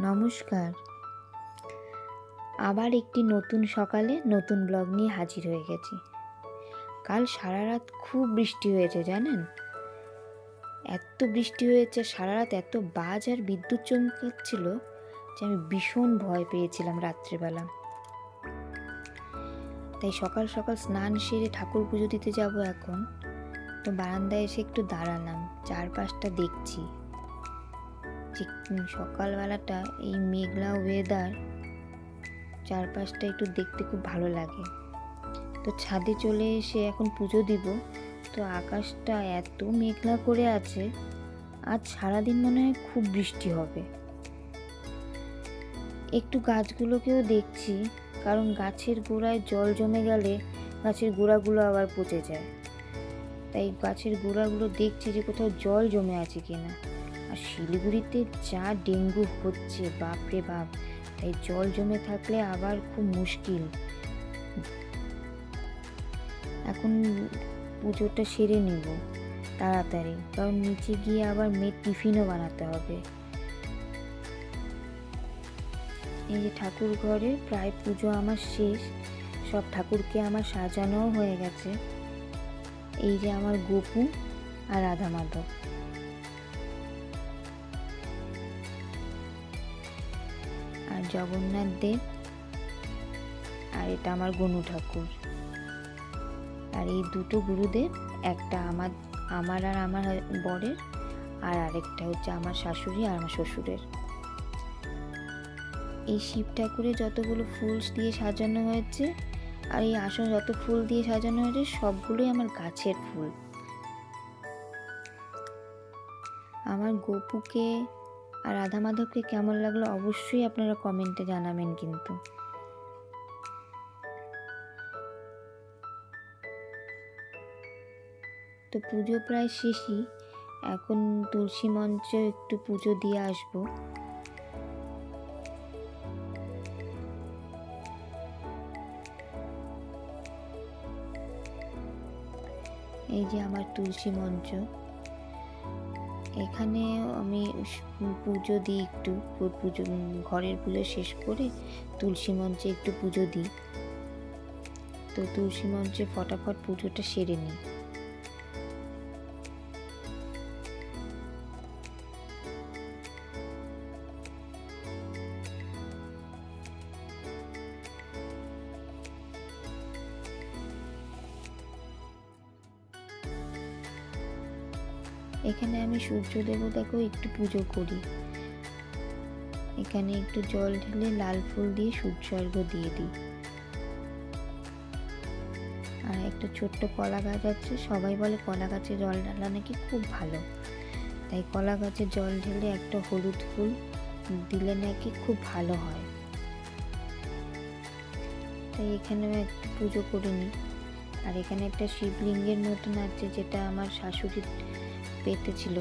নমস্কার। আবার একটি নতুন সকালে নতুন ব্লগ নিয়ে হাজির হয়ে গেছি। কাল সারা রাত খুব বৃষ্টি হয়েছে, জানেন? এত বৃষ্টি হয়েছে সারা রাত এত বাজ আর বিদ্যুৎ চমকাচ্ছিল যে আমি ভীষণ ভয় পেয়েছিলাম রাত্রেবেলা। তাই সকাল সকাল স্নান সেরে ঠাকুর পুজো দিতে যাব এখন। তো বারান্দায় এসে একটু দাঁড়ালাম, চারপাশটা দেখছি। যে সকালবেলাটা এই মেঘলা ওয়েদার চারপাশটা একটু দেখতে খুব ভালো লাগে। তো ছাদে চলে এসে এখন পুজো দিব। তো আকাশটা এত মেঘলা করে আছে, আজ সারাদিন মনে হয় খুব বৃষ্টি হবে। একটু গাছগুলোকেও দেখছি, কারণ গাছের গোড়ায় জল জমে গেলে গাছের গোড়াগুলো আবার পচে যায়। তাই গাছের গোড়াগুলো দেখছি যে কোথাও জল জমে আছে কিনা। আর শিলিগুড়িতে যা ডেঙ্গু হচ্ছে, বাপরে বাপ। তাই জল জমে থাকলে আবার খুব মুশকিল। এখন পুজোটা সেরে নেব তাড়াতাড়ি, কারণ নিচে গিয়ে আবার মেয়ের টিফিনও বানাতে হবে। এই যে ঠাকুর ঘরে প্রায় পুজো আমার শেষ, সব ঠাকুরকে আমার সাজানোও হয়ে গেছে। এই যে আমার গোপু আর রাধা মাধব। জগন্নাথ দেব আর এটা আমার গনু ঠাকুর। আর এই দুটো গুরুদেব, একটা আমার আমার আর আমার বরের, আর আরেকটা হচ্ছে আমার শাশুড়ি আর আমার শ্বশুরের। এই শিব ঠাকুরে যতগুলো ফুল দিয়ে সাজানো হয়েছে, আর এই আসন যত ফুল দিয়ে সাজানো হয়েছে, সবগুলোই আমার গাছের ফুল। আমার গোপুকে আর রাধা মাধবকে কেমন লাগল অবশ্যই আপনারা কমেন্টে জানাবেন কিন্তু। তো পুজো প্রায় শেষই। এখন তুলসী মঞ্চে একটু পুজো দিয়ে আসব। এই যে আমার তুলসী মঞ্চ। এখানে আমি পুজো দিই একটু পুজো ঘরের পুজো শেষ করে তুলসী মঞ্চে একটু পুজো দিই। তো তুলসী মঞ্চে ফটাফট পুজোটা সেরে নিই। এখানে আমি সূর্য দেবতাকেও একটু পুজো করি। এখানে একটু জল ঢেলে লাল ফুল দিয়ে সূর্য অর্ঘ্য দিয়ে দিই। আর একটা ছোট্ট কলা গাছ আছে, সবাই বলে কলা গাছে জল ঢালা নাকি খুব ভালো। তাই কলা গাছে জল ঢেলে একটা হলুদ ফুল দিলে নাকি খুব ভালো হয়। তাই এখানে আমি একটু পুজো করে নিই। আর এখানে একটা শিবলিঙ্গের মতন আছে, যেটা আমার শাশুড়ির পেতে ছিল,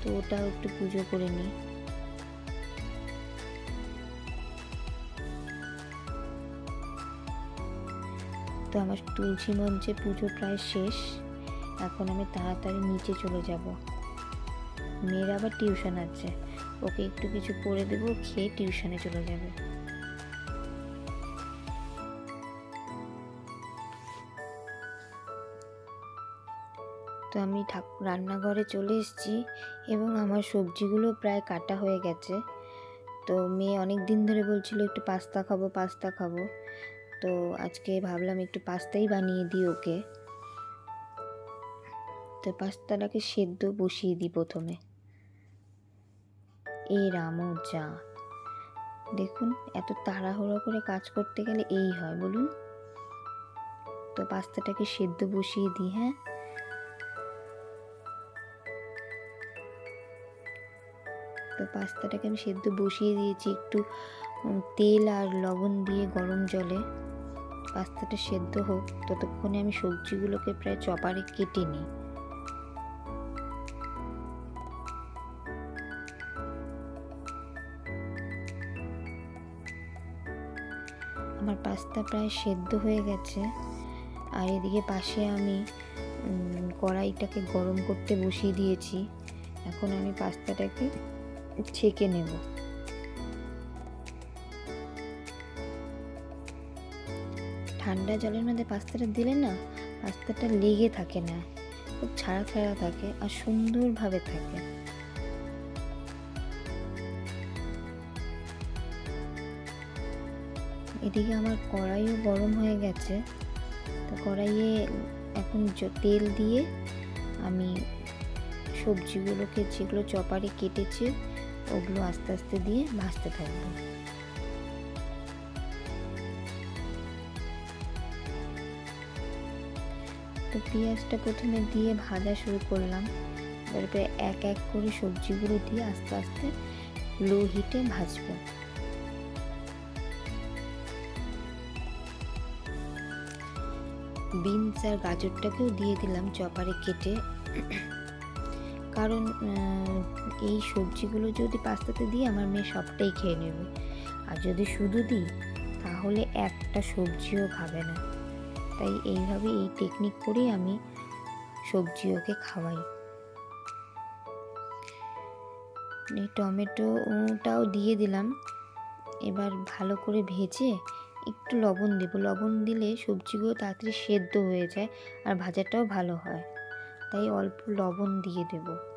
তো ওটাও একটু পুজো করে নিই তো আমার তুলসী মঞ্চে পুজো প্রায় শেষ। এখন আমি তাড়াতাড়ি নিচে চলে যাব। মেয়ের আবার টিউশন আছে ওকে একটু কিছু পড়ে দেবো, খেয়ে টিউশনে চলে যাবে। তো আমি রান্নাঘরে চলে এসেছি এবং আমার সবজিগুলো প্রায় কাটা হয়ে গেছে। তো মেয়ে অনেক দিন ধরে বলছিল একটু পাস্তা খাব পাস্তা খাব। তো আজকে ভাবলাম একটু পাস্তাই বানিয়ে দিই ওকে। তো পাস্তাটাকে সেদ্ধ বসিয়ে দিই প্রথমে। এই রামো যা। দেখুন, এত তাড়াহুড়ো করে কাজ করতে গেলে এই হয়, বলুন। তো পাস্তাটাকে সেদ্ধ বসিয়ে দিই হ্যাঁ? তো পাস্তাটাকে আমি সেদ্ধ বসিয়ে দিয়েছি একটু তেল আর লবণ দিয়ে গরম জলে। পাস্তাটা সেদ্ধ হোক, ততক্ষণে আমি সবজিগুলোকে প্রায় চপারে কেটে নিই। আমার পাস্তা প্রায় সেদ্ধ হয়ে গেছে। আর এদিকে পাশে আমি কড়াইটাকে গরম করতে বসিয়ে দিয়েছি। এখন আমি পাস্তাটাকে ছেঁকে নেব। ঠান্ডা জলের মধ্যে পাস্তাটা দিলে না, পাস্তাটা লেগে থাকে না, খুব ছাড়া ছাড়া থাকে আর সুন্দরভাবে থাকে। এদিকে আমার কড়াইও গরম হয়ে গেছে। তো কড়াইয়ে এখন তেল দিয়ে আমি সবজিগুলোকে যেগুলো চপারে কেটেছে ওগুলো আস্তে আস্তে দিয়ে ভাজতে থাকব। তো পেঁয়াজটা প্রথমে দিয়ে ভাজা শুরু করলাম। তারপরে এক এক করে সবজিগুলো দিয়ে আস্তে আস্তে লো হিটে ভাজবো। বিনস আর গাজরটাকেও দিয়ে দিলাম চপারে কেটে। কারণ এই সবজিগুলো যদি পাস্তাতে দিই, আমার মেয়ে সবটাই খেয়ে নেবে। আর যদি শুধু দিই, তাহলে একটা সবজিও খাবে না। তাই এইভাবে এই টেকনিক করেই আমি সবজি ওকে খাওয়াই। এই টমেটোটাও দিয়ে দিলাম। এবার ভালো করে ভেজে একটু লবণ দেবো। লবণ দিলে সবজিগুলো তাড়াতাড়ি সেদ্ধ হয়ে যায় আর ভাজাটাও ভালো হয়। তাই অল্প লবণ দিয়ে দেব।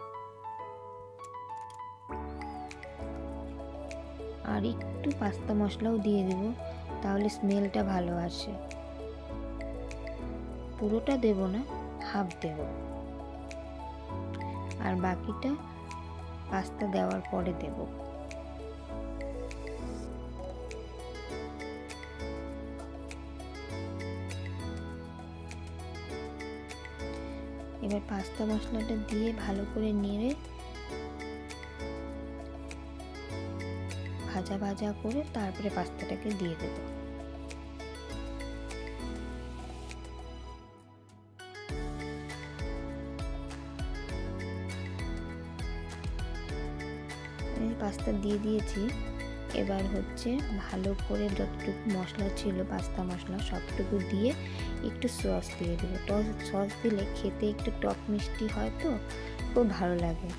আর একটু পাস্তা মশলাও দিয়ে দেব, তাহলে স্মেলটা ভালো আসে। পুরোটা দেব না, হাফ দেব। আর বাকিটা পাস্তা দেওয়ার পরে দেব। এবার পাস্তা মশলাটা দিয়ে ভালো করে নেড়ে ভাজা ভাজা করে তারপরে পাস্তাটাকে দিয়ে দেবো। পাস্তা দিয়ে দিয়েছি। এবার হচ্ছে ভালো করে যতটুকু মশলা ছিল, পাস্তা মশলা সবটুকু দিয়ে একটু সস দিয়ে দেবো। সস দিলে খেতে একটু টক মিষ্টি হয় তো, খুব ভালো লাগে।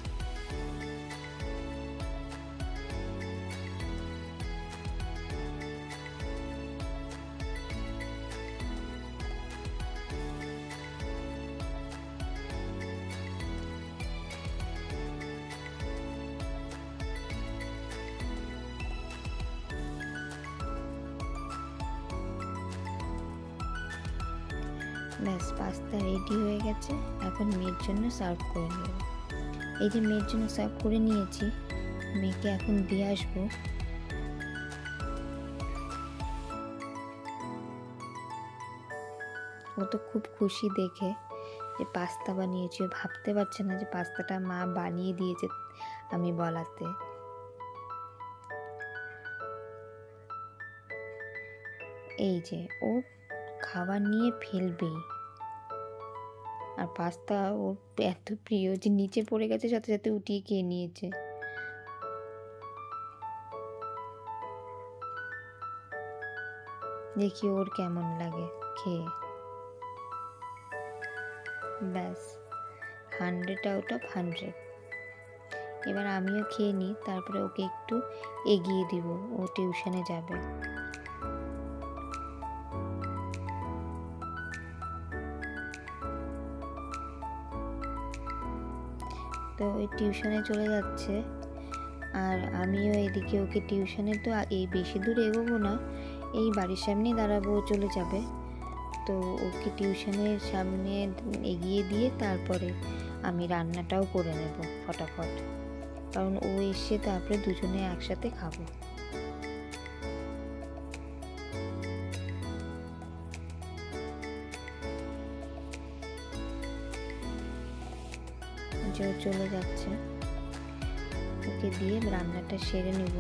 ব্যাস, পাস্তা রেডি হয়ে গেছে। এখন মেয়ের জন্য সার্ভ করে নেব। এই যে মেয়ের জন্য সার্ভ করে নিয়েছি, মেয়েকে এখন দিয়ে আসব। ও তো খুব খুশি দেখে যে পাস্তা বানিয়েছি। ও ভাবতে পারছে না যে পাস্তাটা মা বানিয়ে দিয়েছে আমি বলাতে। এই যে ও খাবার নিয়ে ফেলবেই। আর পাস্তা ওর এত প্রিয় যে নিচে পড়ে গেছে, সাথে সাথে উঠিয়ে খেয়ে নিয়েছে। দেখি ওর কেমন লাগে খেয়ে। ব্যাস হান্ড্রেড আউট অফ হান্ড্রেড এবার আমিও খেয়ে নিই, তারপরে ওকে একটু এগিয়ে দিব, ও টিউশনে যাবে। তো ওই টিউশনে চলে যাচ্ছে। আর আমিও এদিকে ওকে টিউশনে তো এই বেশি দূর এগোবো না, এই বাড়ির সামনেই দাঁড়াবো চলে যাবে। তো ওকে টিউশনের সামনে এগিয়ে দিয়ে তারপরে আমি রান্নাটাও করে নেব, ফটাফট। কারণ ও এসে তারপরে দুজনে একসাথে খাব। যে চলে যাচ্ছে, ওকে দিয়ে রান্নাটা সেরে নেব।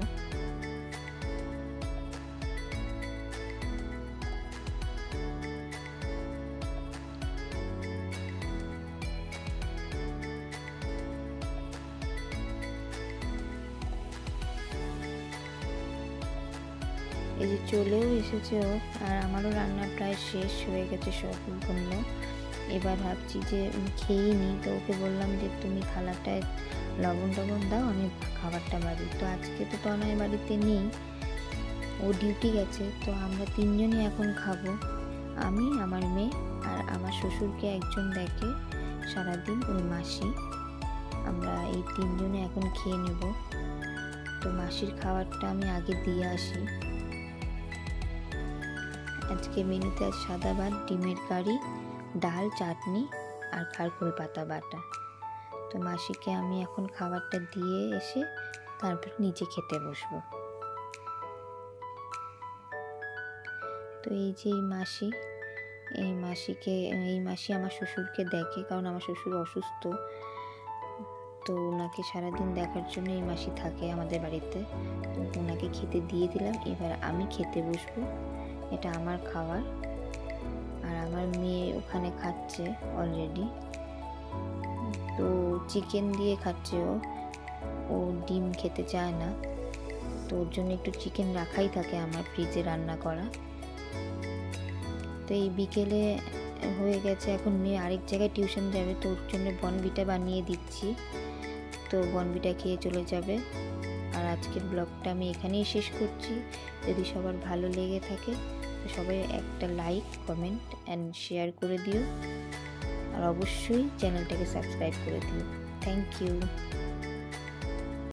এই যে চলেও এসেছে ও, আর আমারও রান্না প্রায় শেষ হয়ে গেছে সম্পূর্ণ এবার ভাবছি যে খেয়েই নিই। তো ওকে বললাম যে, তুমি থালাটায় লবণ টবণ দাও, আমি খাবারটা বাড়ি। তো আজকে তো তনয় বাড়িতে নেই। ও ডিউটি গেছে, তো আমরা তিনজনই এখন খাব। আমি, আমার মেয়ে আর আমার শ্বশুরকে একজন দেখে সারাদিন ওই মাসি। আমরা এই তিনজনে এখন খেয়ে নেব। তো মাসির খাবারটা আমি আগে দিয়ে আসি। আজকে মেনুতে আজ সাদা ভাত, ডিমের কারি ডাল, চাটনি আর খারকোল পাতা বাটা। তো মাসিকে আমি এখন খাবারটা দিয়ে এসে তারপর নিচে খেতে বসবো। তো এই যে মাসি, এই মাসিকে, এই মাসি আমার শ্বশুরকে দেখে, কারণ আমার শ্বশুর অসুস্থ। তো ওনাকে সারাদিন দেখার জন্য এই মাসি থাকে আমাদের বাড়িতে। তো ওনাকে খেতে দিয়ে দিলাম, এবার আমি খেতে বসবো। এটা আমার খাবার। আমার মেয়ে ওখানে খাচ্ছে অলরেডি তো চিকেন দিয়ে খাচ্ছে ও। ও ডিম খেতে চায় না। তো ওর জন্য একটু চিকেন রাখাই থাকে আমার ফ্রিজে রান্না করা। তো এই বিকেলে হয়ে গেছে, এখন মেয়ে আরেক জায়গায় টিউশন যাবে, তো ওর জন্য বনবিটা বানিয়ে দিচ্ছি। তো বনবিটা খেয়ে চলে যাবে। আর আজকের ব্লগটা আমি এখানেই শেষ করছি। যদি সবার ভালো লেগে থাকে তো সবাই একটা লাইক কমেন্ট অ্যান্ড শেয়ার করে দিও। আর অবশ্যই চ্যানেলটাকে সাবস্ক্রাইব করে দিও। Thank you